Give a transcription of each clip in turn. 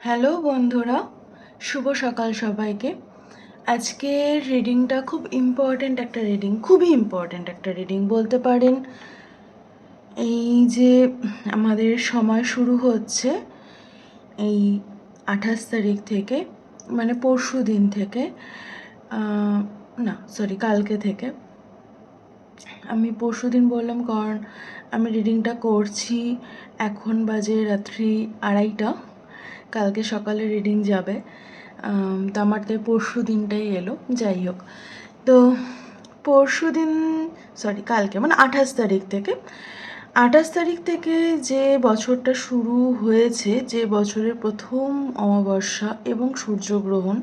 Hello বন্ধুরা শুভ সকাল সবাইকে। আজকের রিডিংটা খুব ইম্পর্ট্যান্ট একটা রিডিং খুবই ইম্পর্ট্যান্ট একটা রিডিং বলতে পারেন। এই যে আমাদের সময় শুরু হচ্ছে এই আঠাশ তারিখ থেকে মানে পরশু দিন থেকে না সরি কালকে থেকে। আমি পরশু দিন বললাম, কারণ আমি রিডিংটা করছি, এখন বাজে রাত্রি আড়াইটা, কালকে সকালে রিডিং যাবে। তো আমার তো পরশু দিনটাই এলো, যাই হোক। তো পরশু দিন সরি কালকে মানে আঠাশ তারিখ থেকে, আঠাশ তারিখ থেকে যে বছরটা শুরু হয়েছে, যে বছরের প্রথম অমাবস্যা এবং সূর্যগ্রহণ,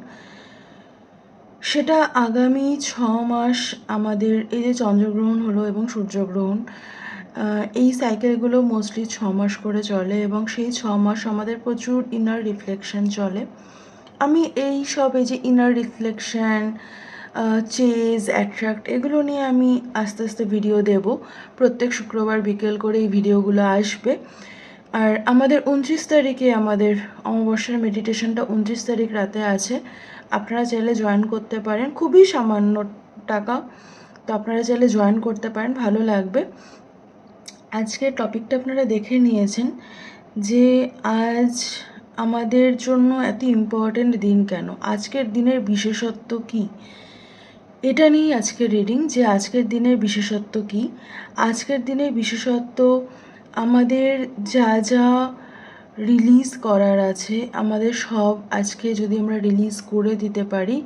সেটা আগামী ছ মাস আমাদের এই যে চন্দ্রগ্রহণ হলো এবং সূর্যগ্রহণ এই সাইকেলগুলো মোস্টলি ছ মাস করে চলে এবং সেই ছ মাস আমাদের প্রচুর ইনার রিফ্লেকশন চলে। আমি এই সব এই যে ইনার রিফ্লেকশন চেজ অ্যাট্রাক্ট এগুলো নিয়ে আমি আস্তে আস্তে ভিডিও দেব। প্রত্যেক শুক্রবার বিকেল করে এই ভিডিওগুলো আসবে। আর আমাদের উনত্রিশ তারিখে আমাদের অমাবস্যার মেডিটেশনটা উনত্রিশ তারিখ রাতে আছে। আপনারা চাইলে জয়েন করতে পারেন। খুবই সামান্য টাকা। তো আপনারা চাইলে জয়েন করতে পারেন, ভালো লাগবে। আজকের টপিকটা আপনারা দেখে নিয়েছেন যে আজ আমাদের জন্য এত ইম্পর্ট্যান্ট দিন কেন? আজকের দিনের বিশেষত্ব কি? এটা নিয়েই আজকের রিডিং যে আজকের দিনের বিশেষত্ব কি? আজকের দিনের বিশেষত্ব আমাদের যা যা রিলিজ করার আছে, আমাদের সব আজকে যদি আমরা রিলিজ করে দিতে পারি,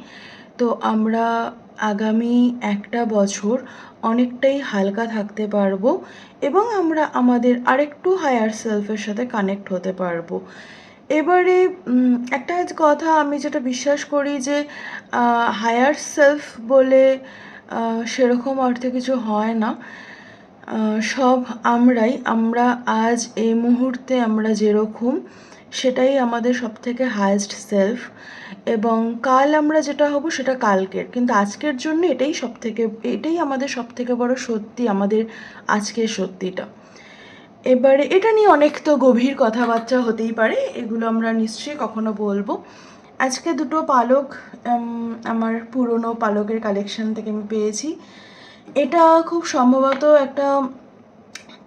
তো আমরা আগামী একটা বছর অনেকটাই হালকা থাকতে পারব এবং আমরা আমাদের আরেকটু হায়ার সেলফের সাথে কানেক্ট হতে পারব। এবারে একটা কথা আমি যেটা বিশ্বাস করি যে হায়ার সেলফ বলে সেরকম অর্থে কিছু হয় না। সব আমরাই, আমরা আজ এই মুহূর্তে আমরা যেরকম, সেটাই আমাদের সব থেকে হায়েস্ট সেলফ এবং কাল আমরা যেটা হব, সেটা কালকের। কিন্তু আজকের জন্য এটাই সব থেকে এটাই আমাদের সব থেকে বড় সত্যি, আমাদের আজকের সত্যিটা। এবারে এটা নিয়ে অনেক তো গভীর কথাবার্তা হতেই পারে, এগুলো আমরা নিশ্চয়ই কখনো বলব। আজকে দুটো পালক আমার পুরনো পালকের কালেকশন থেকে আমি পেয়েছি। এটা খুব সম্ভবত একটা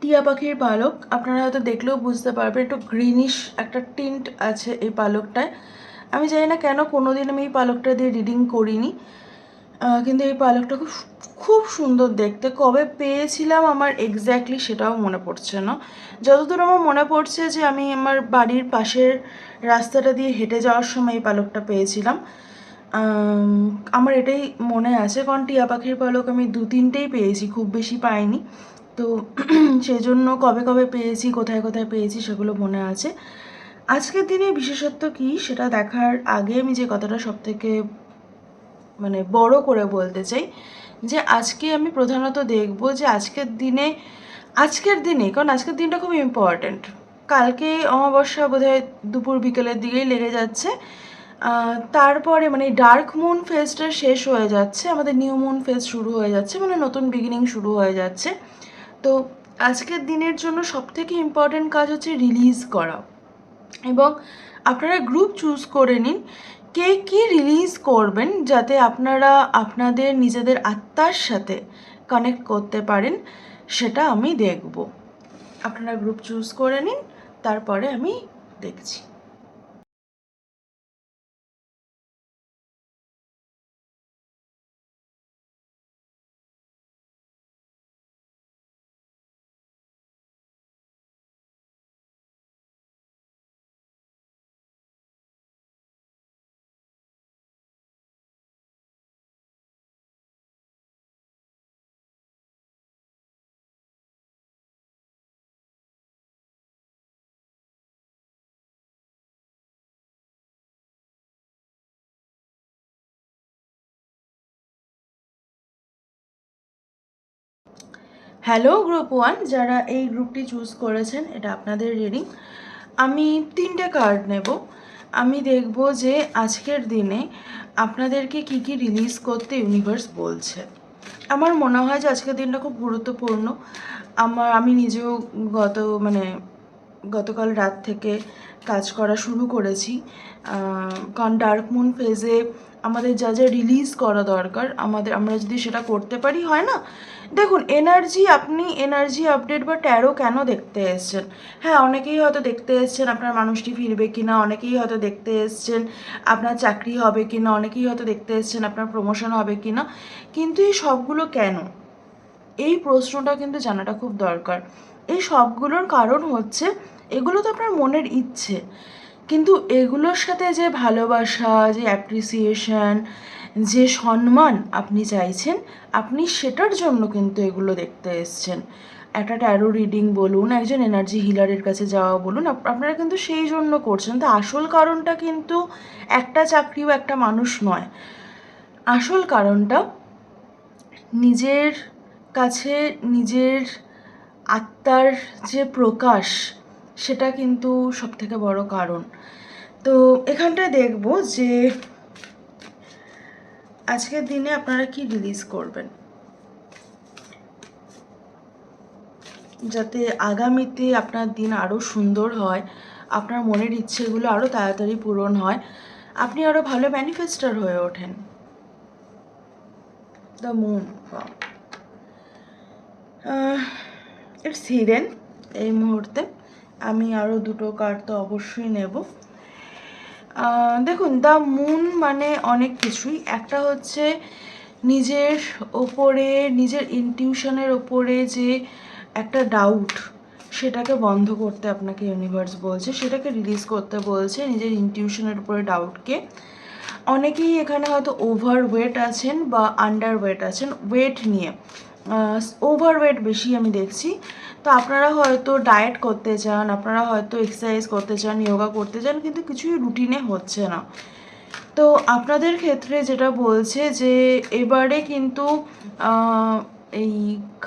টিয়া পাখির পালক, আপনারা হয়তো দেখলেও বুঝতে পারবেন, একটু গ্রিনিশ একটা টিন্ট আছে এই পালকটায়। আমি জানি না কেন কোনোদিন আমি এই পালকটা দিয়ে রিডিং করিনি। কিন্তু এই পালকটা খুব খুব সুন্দর দেখতে। কবে পেয়েছিলাম আমার এক্স্যাক্টলি সেটাও মনে পড়ছে না। যতদূর আমার মনে পড়ছে যে আমি আমার বাড়ির পাশের রাস্তাটা দিয়ে হেঁটে যাওয়ার সময় এই পালকটা পেয়েছিলাম। আমার এটাই মনে আছে, কারণ টিয়া পাখির পালক আমি দু তিনটেই পেয়েছি, খুব বেশি পাইনি। তো সেই জন্য কবে কবে পেয়েছি, কোথায় কোথায় পেয়েছি সেগুলো মনে আছে। আজকের দিনে বিশেষত্ব কী সেটা দেখার আগে আমি যে কথাটা সব থেকে মানে বড় করে বলতে চাই যে আজকে আমি প্রধানত দেখব যে আজকের দিনে আজকের দিনে, কারণ আজকের দিনটা খুব ইম্পর্ট্যান্ট কালকে অমাবস্যা বোধহয় দুপুর বিকেলের দিকেই লেগে যাচ্ছে। তারপরে মানে ডার্ক মুন ফেজটা শেষ হয়ে যাচ্ছে, আমাদের নিউ মুন ফেজ শুরু হয়ে যাচ্ছে মানে নতুন বিগিনিং শুরু হয়ে যাচ্ছে। তো আজকের দিনের জন্য সবথেকে ইম্পর্ট্যান্ট কাজ হচ্ছে রিলিজ করা। এবং আপনারা গ্রুপ চুজ করে নিন কে কি রিলিজ করবেন যাতে আপনারা আপনাদের নিজেদের আত্মার সাথে কানেক্ট করতে পারেন, সেটা আমি দেখব। আপনারা গ্রুপ চুজ করে নিন, তারপরে আমি দেখছি। হ্যালো গ্রুপ ওয়ান যারা এই গ্রুপটি চুজ করেছেন, এটা আপনাদের রিডিং আমি তিনটে কার্ড নেব। আমি দেখব যে আজকের দিনে আপনাদেরকে কি কি রিলিজ করতে ইউনিভার্স বলছে। আমার মনে হয় যে আজকের দিনটা খুব গুরুত্বপূর্ণ। আমার, আমি নিজেও গত মানে গতকাল রাত থেকে কাজ করা শুরু করেছি। কারণ ডার্ক মুন ফেজে আমাদের যা যা রিলিজ করা দরকার, আমাদের, আমরা যদি সেটা করতে পারি, হয় না? দেখুন এনার্জি আপনি এনার্জি আপডেট বা ট্যারো কেন দেখতে এসছেন? হ্যাঁ অনেকেই হয়তো দেখতে এসছেন আপনার মানুষটি ফিরবে কিনা, অনেকেই হয়তো দেখতে এসছেন আপনার চাকরি হবে কিনা, অনেকেই হয়তো দেখতে এসছেন আপনার প্রমোশন হবে কিনা, কিন্তু এই সবগুলো কেন? এই প্রশ্নটা কিন্তু জানাটা খুব দরকার। এই সবগুলোর কারণ হচ্ছে, এগুলো তো আপনার মনের ইচ্ছে। কিন্তু এগুলোর সাথে যে ভালোবাসা, যে অ্যাপ্রিসিয়েশন যে সম্মান আপনি চাইছেন, আপনি সেটার জন্য কিন্তু এগুলো দেখতে এসছেন। একটা ট্যারো রিডিং বলুন, একজন এনার্জি হিলারের কাছে যাওয়া বলুন আপনারা কিন্তু সেই জন্য করছেন। তো আসল কারণটা কিন্তু একটা চাকরিও একটা মানুষ নয়। আসল কারণটা নিজের কাছে, নিজের আত্মার যে প্রকাশ সেটা কিন্তু সব থেকে বড় কারণ। তো এখানটায় দেখব যে আজকের দিনে আপনারা কি রিলিজ করবেন। যাতে আগামীতে আপনার দিন আরও সুন্দর হয়, আপনার মনের ইচ্ছেগুলো আরও তাড়াতাড়ি পূরণ হয়, আপনি আরও ভালো ম্যানিফেস্টার হয়ে ওঠেন। দ্য মুন ইটস হিডেন এই মুহূর্তে। আমি আরও দুটো কার্ড তো অবশ্যই নেব। দেখুন দ্য মুন মানে অনেক কিছুই। একটা হচ্ছে নিজের ওপরে, নিজের ইনটিউশনের ওপরে যে একটা ডাউট সেটাকে বন্ধ করতে আপনাকে ইউনিভার্স বলছে, সেটাকে রিলিজ করতে বলছে নিজের ইনটিউশনের উপরে ডাউটকে অনেকেই এখানে হয়তো ওভার ওয়েট আছেন বা আন্ডার ওয়েট আছেন ওয়েট নিয়ে। ওভার ওয়েট বেশি আমি দেখছি। তো আপনারা হয়তো ডায়েট করতে চান, আপনারা হয়তো এক্সারসাইজ করতে চান যোগা করতে চান, কিন্তু কিছুই রুটিনে হচ্ছে না। তো আপনাদের ক্ষেত্রে যেটা বলছে যে, এবারে কিন্তু এই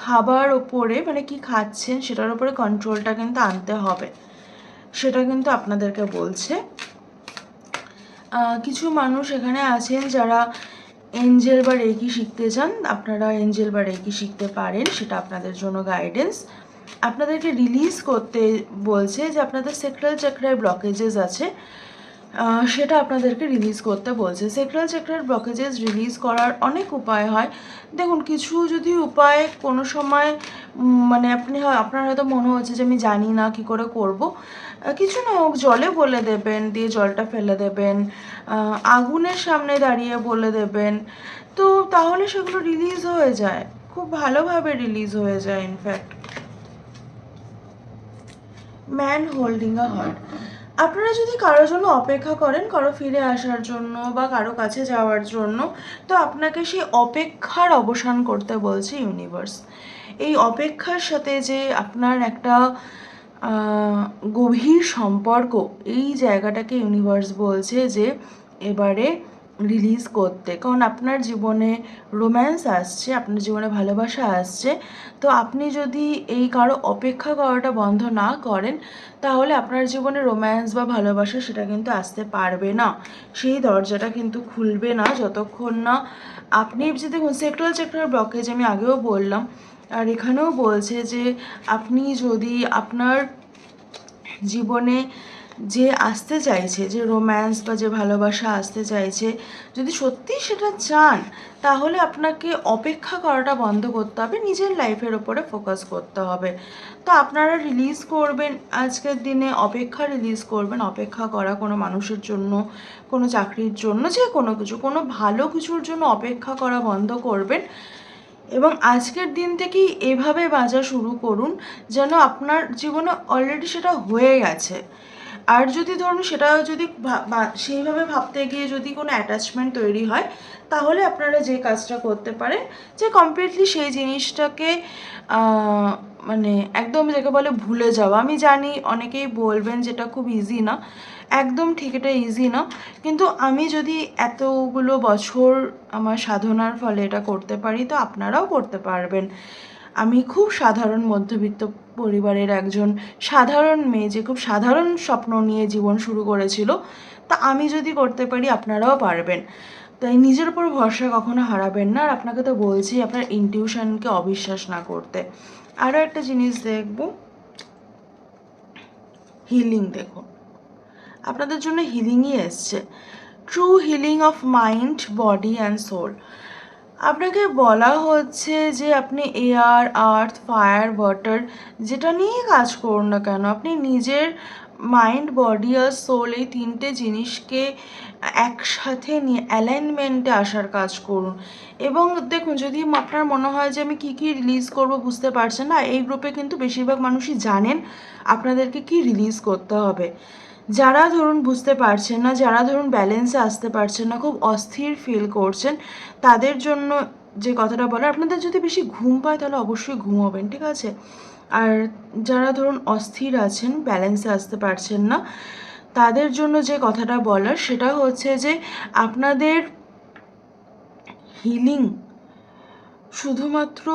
খাবার ওপরে মানে কি খাচ্ছেন সেটার ওপরে কন্ট্রোলটা কিন্তু আনতে হবে। সেটা কিন্তু আপনাদেরকে বলছে। কিছু মানুষ এখানে আছেন যারা এঞ্জেল বা রেকি শিখতে চান, আপনারা এঞ্জেল বা রেকি শিখতে পারেন, সেটা আপনাদের জন্য গাইডেন্স আপনাদেরকে রিলিজ করতে বলছে যে আপনাদের সেক্রাল চাকরায় ব্লকেজেস আছে। সেটা আপনাদেরকে রিলিজ করতে বলছে। সেক্রাল চাকরার ব্লকেজেস রিলিজ করার অনেক উপায় হয়। দেখুন, কিছু যদি উপায় কোনো সময় মানে আপনি আপনার হয়তো মনে হচ্ছে যে আমি জানি না কি করে করব। কিছু না হোক, জলে বলে দেবেন, দিয়ে জলটা ফেলে দেবেন আগুনের সামনে দাঁড়িয়ে বলে দেবেন। তো তাহলে সেগুলো রিলিজ হয়ে যায়। খুব ভালোভাবে রিলিজ হয়ে যায় in fact man holding a heart আপনারা যদি কারোর জন্য অপেক্ষা করেন কারও ফিরে আসার জন্য বা কারও কাছে যাওয়ার জন্য, তো আপনাকে সেই অপেক্ষার অবসান করতে বলছে ইউনিভার্স এই অপেক্ষার সাথে যে আপনার একটা গভীর সম্পর্ক, এই জায়গাটাকে ইউনিভার্স বলছে যে, এবারে রিলিজ করতে। কারণ আপনার জীবনে রোম্যান্স আসছে, আপনার জীবনে ভালোবাসা আসছে। তো আপনি যদি এই কারও অপেক্ষা করাটা বন্ধ না করেন, তাহলে আপনার জীবনে রোম্যান্স বা ভালোবাসা সেটা কিন্তু আসতে পারবে না। সেই দরজাটা কিন্তু খুলবে না যতক্ষণ না আপনি যে দেখুন সেক্টরাল চেক্টরাল ব্লকেজ আমি আগেও বললাম, আর এখানেও বলছে যে আপনি যদি আপনার জীবনে যে আসতে চাইছে, যে রোম্যান্স বা যে ভালোবাসা আসতে চাইছে, যদি সত্যিই সেটা চান, তাহলে আপনাকে অপেক্ষা করাটা বন্ধ করতে হবে, নিজের লাইফের ওপরে ফোকাস করতে হবে। তো আপনারা রিলিজ করবেন, আজকের দিনে অপেক্ষা রিলিজ করবেন, অপেক্ষা করা কোনো মানুষের জন্য, কোনো চাকরির জন্য, যে কোনো কিছু, কোনো ভালো কিছুর জন্য অপেক্ষা করা বন্ধ করবেন। এবং আজকের দিন থেকেই এভাবে বাজা শুরু করুন, যেন আপনার জীবনে অলরেডি সেটা হয়ে গেছে। আর যদি ধরুন সেটা যদি সেইভাবে ভাবতে গিয়ে যদি কোনো অ্যাটাচমেন্ট তৈরি হয়, তাহলে আপনারা যে কাজটা করতে পারেন, যে কমপ্লিটলি সেই জিনিসটাকে মানে একদম যাকে বলে ভুলে যাওয়া। আমি জানি অনেকেই বলবেন যেটা খুব ইজি না, একদম ঠিক এটা ইজি না, কিন্তু আমি যদি এতগুলো বছর আমার সাধনার ফলে এটা করতে পারি, তো আপনারাও করতে পারবেন। আমি খুব সাধারণ মধ্যবিত্ত পরিবারের একজন সাধারণ মেয়ে যে খুব সাধারণ স্বপ্ন নিয়ে জীবন শুরু করেছিল, তা আমি যদি করতে পারি আপনারাও পারবেন। তাই নিজের উপর ভরসা কখনো হারাবেন না। আর আপনাকে তো বলছি, আপনার ইনটিউশনকে অবিশ্বাস না করতে। আরও একটা জিনিস দেখব। হিলিং দেখুন আপনাদের জন্য হিলিংই এসছে। True healing of mind body and soul আপনাকে বলা হচ্ছে যে আপনি এয়ার, আর্থ, ফায়ার, ওয়াটার যেটা নিয়ে কাজ করুন না কেন, আপনি নিজের মাইন্ড, বডি আর সোল এই তিনটে জিনিসকে একসাথে নিয়ে অ্যালাইনমেন্টে আসার কাজ করুন। এবং দেখুন, যদি আপনার মনে হয় যে আমি কী কী রিলিজ করব বুঝতে পারছেন না, এই গ্রুপে কিন্তু বেশিরভাগ মানুষই জানেন আপনাদেরকে কি রিলিজ করতে হবে। যারা ধরুন বুঝতে পারছেন না, যারা ধরুন ব্যালেন্সে আসতে পারছেন না, খুব অস্থির ফিল করছেন, তাদের জন্য যে কথাটা বলার, আপনাদের যদি বেশি ঘুম পায় তাহলে অবশ্যই ঘুমোবেন, ঠিক আছে? আর যারা ধরুন অস্থির আছেন ব্যালেন্সে আসতে পারছেন না, তাদের জন্য যে কথাটা বলার, সেটা হচ্ছে যে আপনাদের হিলিং শুধুমাত্র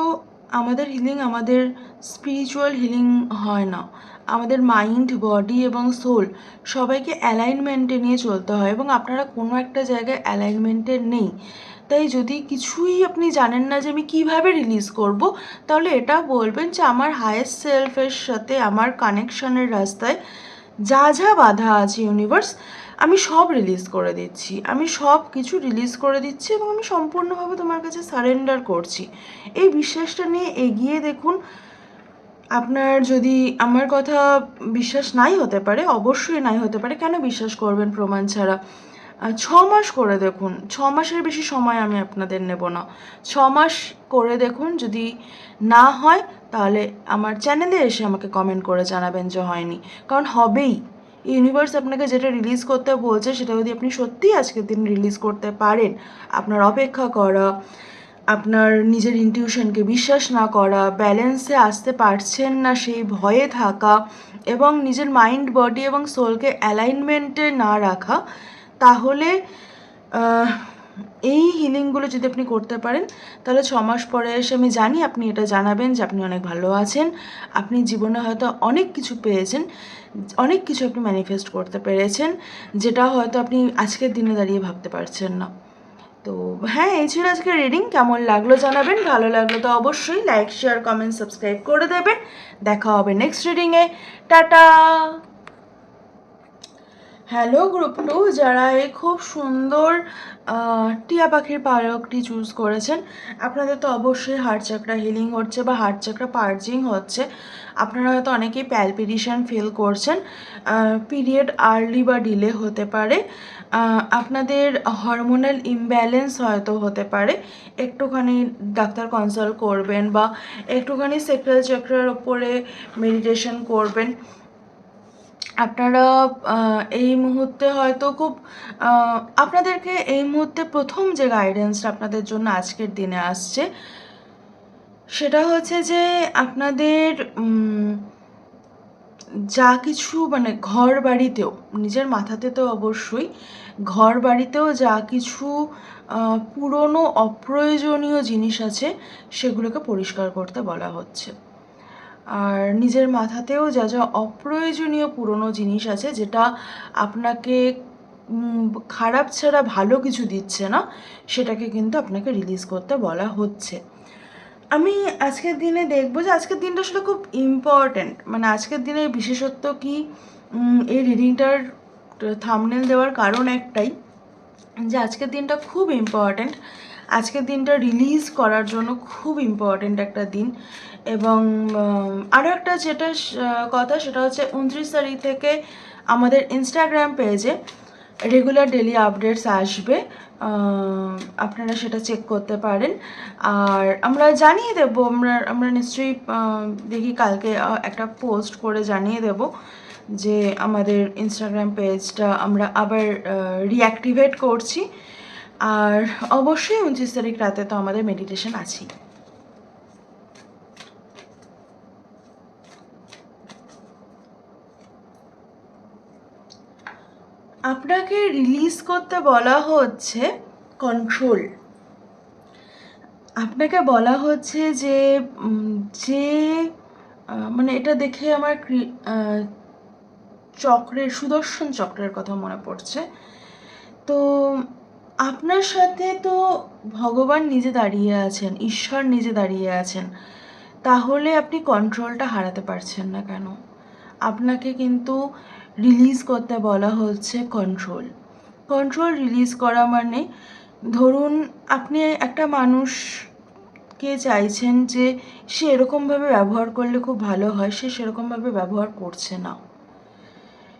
আমাদের হিলিং আমাদের স্পিরিচুয়াল হিলিং হয় না। আমাদের মাইন্ড বডি এবং সোল সবাইকে অ্যালাইনমেন্টে নিয়ে চলতে হয় এবং আপনারা কোনো একটা জায়গায় অ্যালাইনমেন্টে নেই। তাই যদি কিছুই আপনি জানেন না যে আমি কীভাবে রিলিজ করব, তাহলে এটা বলবেন যে আমার হায়েস্ট সেলফের সাথে, আমার কানেকশনের রাস্তায় যা যা বাধা আছে ইউনিভার্স আমি সব রিলিজ করে দিচ্ছি। আমি সব কিছু রিলিজ করে দিচ্ছি এবং আমি সম্পূর্ণভাবে তোমার কাছে সারেন্ডার করছি। এই বিশ্বাসটা নিয়ে এগিয়ে দেখুন। আপনার যদি আমার কথা বিশ্বাস নাই হতে পারে, অবশ্যই নাই হতে পারে। কেন বিশ্বাস করবেন প্রমাণ ছাড়া? ছ মাস করে দেখুন। ছ মাসের বেশি সময় আমি আপনাদের নেব না। ছ মাস করে দেখুন, যদি না হয়, তাহলে আমার চ্যানেলে এসে আমাকে কমেন্ট করে জানাবেন যে হয়নি। কারণ হবেই। ইউনিভার্স আপনাকে যেটা রিলিজ করতে বলছে, সেটা যদি আপনি সত্যিই আজকের দিন রিলিজ করতে পারেন, আপনার অপেক্ষা করা, আপনার নিজের ইনটিউশনকে বিশ্বাস না করা ব্যালেন্সে আসতে পারছেন না সেই ভয়ে থাকা এবং নিজের মাইন্ড বডি এবং সোলকে অ্যালাইনমেন্টে না রাখা, তাহলে এই হিলিংগুলো যদি আপনি করতে পারেন, তাহলে ছ মাস পরে এসে আমি জানি আপনি এটা জানাবেন যে আপনি অনেক ভালো আছেন। আপনি জীবনে হয়তো অনেক কিছু পেয়েছেন, অনেক কিছু আপনি ম্যানিফেস্ট করতে পেরেছেন, যেটা হয়তো আপনি আজকের দিনে দাঁড়িয়ে ভাবতে পারছেন না। তো হ্যাঁ এই ছিল আজকে রিডিং কেমন লাগল জানাবেন, ভালো লাগল তো অবশ্যই লাইক শেয়ার কমেন্ট সাবস্ক্রাইব করে দেবেন। দেখা হবে নেক্সট রিডিংয়ে টাটা! হ্যালো গ্রুপ টু যারা এই খুব সুন্দর টিয়া পাখির পালকটি চুজ করেছেন, আপনাদের তো অবশ্যই হার্ট চাকরা হিলিং হচ্ছে বা হার্ট চাকরা পার্জিং হচ্ছে। আপনারা হয়তো অনেকেই প্যালপিটিশন ফিল করছেন পিরিয়ড আর্লি বা ডিলে হতে পারে। আপনাদের হরমোনাল ইমব্যালেন্স হয়তো হতে পারে। একটুখানি ডাক্তার কনসাল্ট করবেন বা একটুখানি সেক্রাল চক্রের ওপরে মেডিটেশন করবেন। আপনারা এই মুহূর্তে হয়তো খুব আপনাদেরকে এই মুহূর্তে প্রথম যে গাইডেন্সটা আপনাদের জন্য আজকের দিনে আসছে, সেটা হচ্ছে যে আপনাদের যা কিছু মানে ঘর বাড়িতেও, নিজের মাথাতে তো অবশ্যই, ঘর বাড়িতেও যা কিছু পুরনো অপ্রয়োজনীয় জিনিস আছে, সেগুলোকে পরিষ্কার করতে বলা হচ্ছে। আর নিজের মাথাতেও যা যা অপ্রয়োজনীয় পুরনো জিনিস আছে, যেটা আপনাকে খারাপ ছাড়া ভালো কিছু দিচ্ছে না, সেটাকে কিন্তু আপনাকে রিলিজ করতে বলা হচ্ছে। আমি আজকের দিনে দেখব যে আজকের দিনটা আসলে খুব ইম্পর্ট্যান্ট মানে আজকের দিনের বিশেষত্ব কি? এই রিডিংটার থামনেল দেওয়ার কারণ একটাই, যে আজকের দিনটা খুব ইম্পর্ট্যান্ট আজকের দিনটা রিলিজ করার জন্য খুব ইম্পর্ট্যান্ট একটা দিন। এবং আরও একটা যেটা কথা সেটা হচ্ছে উনত্রিশ তারিখ থেকে আমাদের ইনস্টাগ্রাম পেজে রেগুলার ডেলি আপডেটস আসবে। আপনারা সেটা চেক করতে পারেন। আর আমরা জানিয়ে দেব, আমরা আমরা নিশ্চয়ই দেখি কালকে একটা পোস্ট করে জানিয়ে দেব যে আমাদের ইনস্টাগ্রাম পেজটা আমরা আবার রিঅ্যাক্টিভেট করছি। আর অবশ্যই উনত্রিশ তারিখ রাতে তো আমাদের মেডিটেশন আছেই। আপনাকে রিলিজ করতে বলা হচ্ছে কন্ট্রোল আপনাকে বলা হচ্ছে যে যে মানে এটা দেখে আমার চক্রের, সুদর্শন চক্রের কথা মনে পড়ছে। তো, আপনার সাথে তো ভগবান নিজে দাঁড়িয়ে আছেন, ঈশ্বর নিজে দাঁড়িয়ে আছেন, তাহলে আপনি কন্ট্রোলটা হারাতে পারছেন না কেন? আপনাকে কিন্তু রিলিজ করতে বলা হচ্ছে কন্ট্রোল কন্ট্রোল রিলিজ করা মানে ধরুন আপনি একটা মানুষকে চাইছেন যে সে এরকমভাবে ব্যবহার করলে খুব ভালো হয়, সে সেরকমভাবে ব্যবহার করছে না।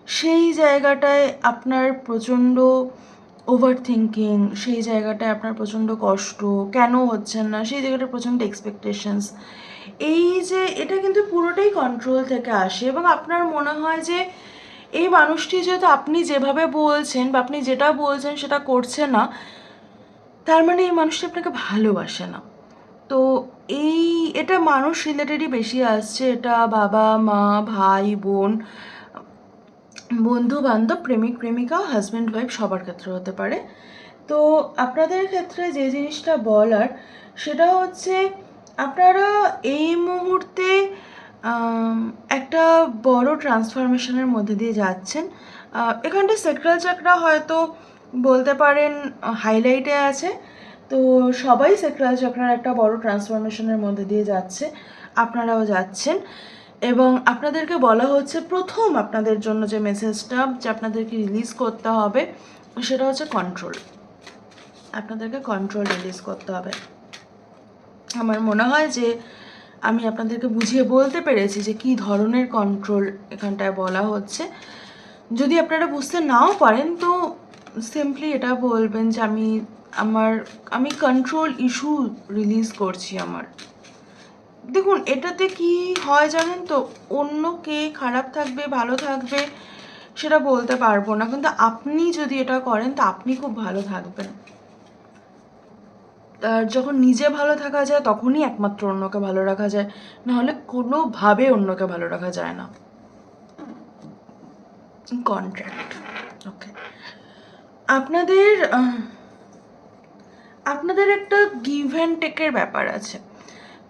সেই জায়গাটায় আপনার প্রচণ্ড ওভার থিঙ্কিং সেই জায়গাটায় আপনার প্রচণ্ড কষ্ট, কেন হচ্ছেন না, সেই জায়গাটায় প্রচণ্ড এক্সপেকটেশনস এই যে, এটা কিন্তু পুরোটাই কন্ট্রোল থেকে আসে এবং আপনার মনে হয় যে এই মানুষটি যেহেতু আপনি যেভাবে বলছেন বা আপনি যেটা বলছেন সেটা করছে না, তার মানে এই মানুষটি আপনাকে ভালোবাসে না। তো এই, এটা মানুষ রিলেটেডই বেশি আসছে। এটা বাবা, মা, ভাই, বোন বন্ধু বান্ধব প্রেমিক, প্রেমিকা হাজব্যান্ড ওয়াইফ সবার ক্ষেত্রে হতে পারে। তো আপনাদের ক্ষেত্রে যে জিনিসটা বলার সেটা হচ্ছে, আপনারা এই মুহূর্তে একটা বড় ট্রান্সফরমেশনের মধ্যে দিয়ে যাচ্ছেন। এখানটা সেক্রাল চাকরা হয়তো বলতে পারেন, হাইলাইটে আছে। তো সবাই সেক্রাল চক্রার একটা বড় ট্রান্সফরমেশনের মধ্যে দিয়ে যাচ্ছে, আপনারাও যাচ্ছেন। এবং আপনাদেরকে বলা হচ্ছে, প্রথম আপনাদের জন্য যে মেসেজটা যে আপনাদেরকে রিলিজ করতে হবে, সেটা হচ্ছে কন্ট্রোল আপনাদেরকে কন্ট্রোল রিলিজ করতে হবে। আমার মনে হয় যে আমি আপনাদেরকে বুঝিয়ে বলতে পেরেছি যে কী ধরনের কন্ট্রোল এখানটায় বলা হচ্ছে। যদি আপনারা বুঝতে নাও পারেন, তো সিম্পলি এটা বলবেন যে আমি আমার, আমি কন্ট্রোল ইস্যু রিলিজ করছি আমার। দেখুন, এটাতে কি হয় জানেন তো? অন্য কে খারাপ থাকবে, ভালো থাকবে, সেটা বলতে পারব না। কিন্তু আপনি যদি এটা করেন, তো আপনি খুব ভালো থাকবেন। আর যখন নিজে ভালো থাকা যায়, তখনই একমাত্র অন্যকে ভালো রাখা যায়। নাহলে কোনোভাবে অন্যকে ভালো রাখা যায় না। কন্ট্রাক্ট ওকে আপনাদের আপনাদের একটা গিভ অ্যান্ড টেকের ব্যাপার আছে।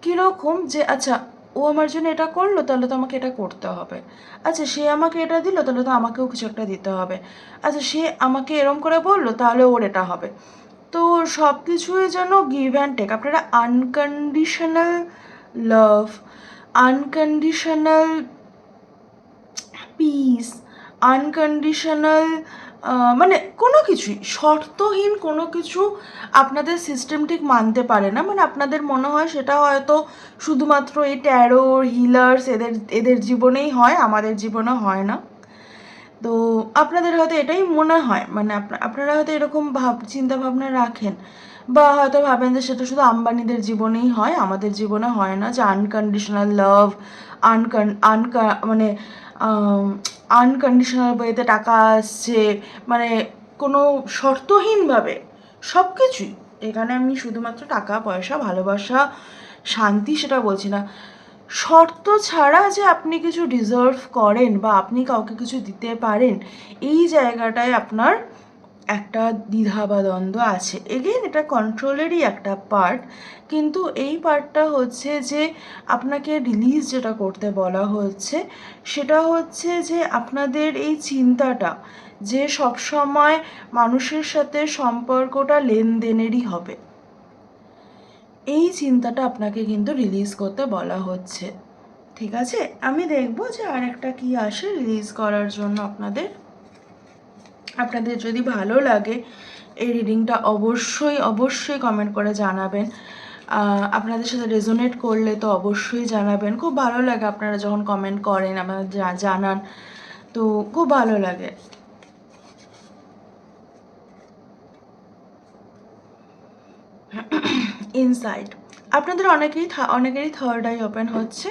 কীরকম যে আচ্ছা ও আমার জন্য এটা করল, তাহলে তো আমাকে এটা করতে হবে। আচ্ছা সে আমাকে এটা দিল, তাহলে তো আমাকেও কিছু একটা দিতে হবে। আচ্ছা সে আমাকে এরম করে বলল, তাহলে ওর এটা হবে। তো সব কিছুই যেন গিভ অ্যান্ড টেক আপনারা unconditional love unconditional peace unconditional মানে কোনো কিছুই, শর্তহীন কোনো কিছু আপনাদের সিস্টেম ঠিক মানতে পারে না। মানে আপনাদের মনে হয় সেটা হয়তো শুধুমাত্র এই ট্যারো হিলার্স এদের এদের জীবনেই হয়, আমাদের জীবনে হয় না। তো আপনাদের হয়তো এটাই মনে হয় মানে আপনা- আপনারা হয়তো এরকম ভাব চিন্তা ভাবনা রাখেন বা হয়তো ভাবেন যে সেটা শুধু আম্বানিদের জীবনেই হয়, আমাদের জীবনে হয় না যে আনকন্ডিশনাল লাভ আনকন আনকা মানে আনকন্ডিশনাল ওয়েতে টাকা আসছে মানে কোনো শর্তহীনভাবে সব কিছুই এখানে আমি শুধুমাত্র টাকা, পয়সা, ভালোবাসা, শান্তি সেটা বলছি না। শর্ত ছাড়া যে আপনি কিছু ডিজার্ভ করেন বা আপনি কাউকে কিছু দিতে পারেন, এই জায়গাটায় আপনার একটা দ্বিধা বা দ্বন্দ্ব আছে। এগেন এটা কন্ট্রোলেরই একটা পার্ট কিন্তু এই পার্টটা হচ্ছে যে আপনাকে রিলিজ যেটা করতে বলা হচ্ছে, সেটা হচ্ছে যে আপনাদের এই চিন্তাটা যে সবসময় মানুষের সাথে সম্পর্কটা লেনদেনেরই হবে। এই চিন্তাটা আপনাকে কিন্তু রিলিজ করতে বলা হচ্ছে। ঠিক আছে? আমি দেখব যে আর একটা কি আসে রিলিজ করার জন্য আপনাদের। আপনাদের যদি ভালো লাগে এই রিডিংটা অবশ্যই অবশ্যই কমেন্ট করে জানাবেন। আপনাদের সাথে রেজোনেট করলে তো অবশ্যই জানাবেন। খুব ভালো লাগে আপনারা যখন কমেন্ট করেন, আপনারা জানান। তো খুব ভালো লাগে। ইনসাইড আপনাদের অনেকেই অনেকেরই থার্ড আই ওপেন হচ্ছে।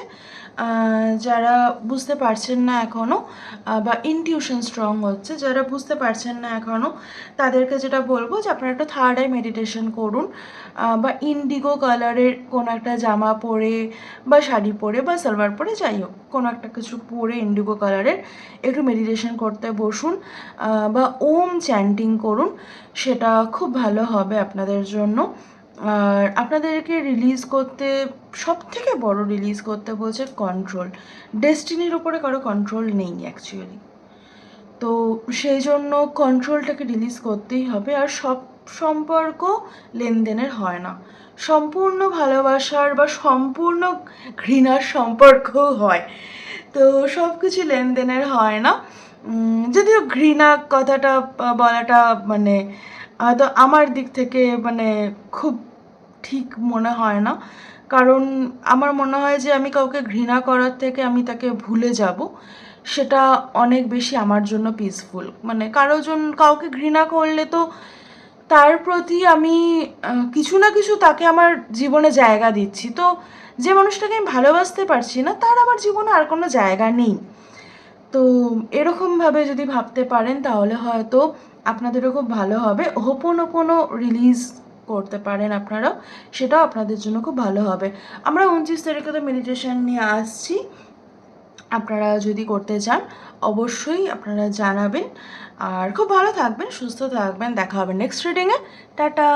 যারা বুঝতে পারছেন না এখনও বা ইনটিউশন স্ট্রং হচ্ছে, যারা বুঝতে পারছেন না এখনও তাদেরকে যেটা বলব যে আপনারা একটা থার্ড আই মেডিটেশন করুন। বা ইন্ডিগো কালারের কোনো একটা জামা পরে, বা শাড়ি পরে, বা সালোয়ার পরে, যাই হোক, কোনো একটা কিছু পরে ইন্ডিগো কালারের একটু মেডিটেশন করতে বসুন। বা ওম চ্যান্টিং করুন, সেটা খুব ভালো হবে আপনাদের জন্য। আর আপনাদেরকে রিলিজ করতে সব থেকে বড় রিলিজ করতে বলছে কন্ট্রোল ডেস্টিনির উপরে কারও কন্ট্রোল নেই অ্যাকচুয়ালি তো সেই জন্য কন্ট্রোলটাকে রিলিজ করতেই হবে আর সব সম্পর্ক লেনদেনের হয় না। সম্পূর্ণ ভালোবাসার বা সম্পূর্ণ ঘৃণার সম্পর্কও হয়। তো সব কিছু লেনদেনের হয় না। যদিও ঘৃণা কথাটা বলাটা মানে হয়তো আমার দিক থেকে মানে খুব ঠিক মনে হয় না। কারণ আমার মনে হয় যে আমি কাউকে ঘৃণা করার থেকে আমি তাকে ভুলে যাব। সেটা অনেক বেশি আমার জন্য পিসফুল মানে কারও জন কাউকে ঘৃণা করলে তো তার প্রতি আমি কিছু না কিছু তাকে আমার জীবনে জায়গা দিচ্ছি। তো যে মানুষটাকে আমি ভালোবাসতে পারছি না, তার আমার জীবনে আর কোনো জায়গা নেই। তো এরকমভাবে যদি ভাবতে পারেন, তাহলে হয়তো আপনাদেরও খুব ভালো হবে। হোপোনোপোনো রিলিজ করতে পারেন আপনারা সেটাও আপনাদের জন্য খুব ভালো হবে। আমরা উনত্রিশ তারিখে তো মেডিটেশান নিয়ে আসছি। আপনারা যদি করতে চান, অবশ্যই আপনারা জানাবেন। আর খুব ভালো থাকবেন, সুস্থ থাকবেন, দেখা হবে নেক্সট রিডিংয়ে টাটা!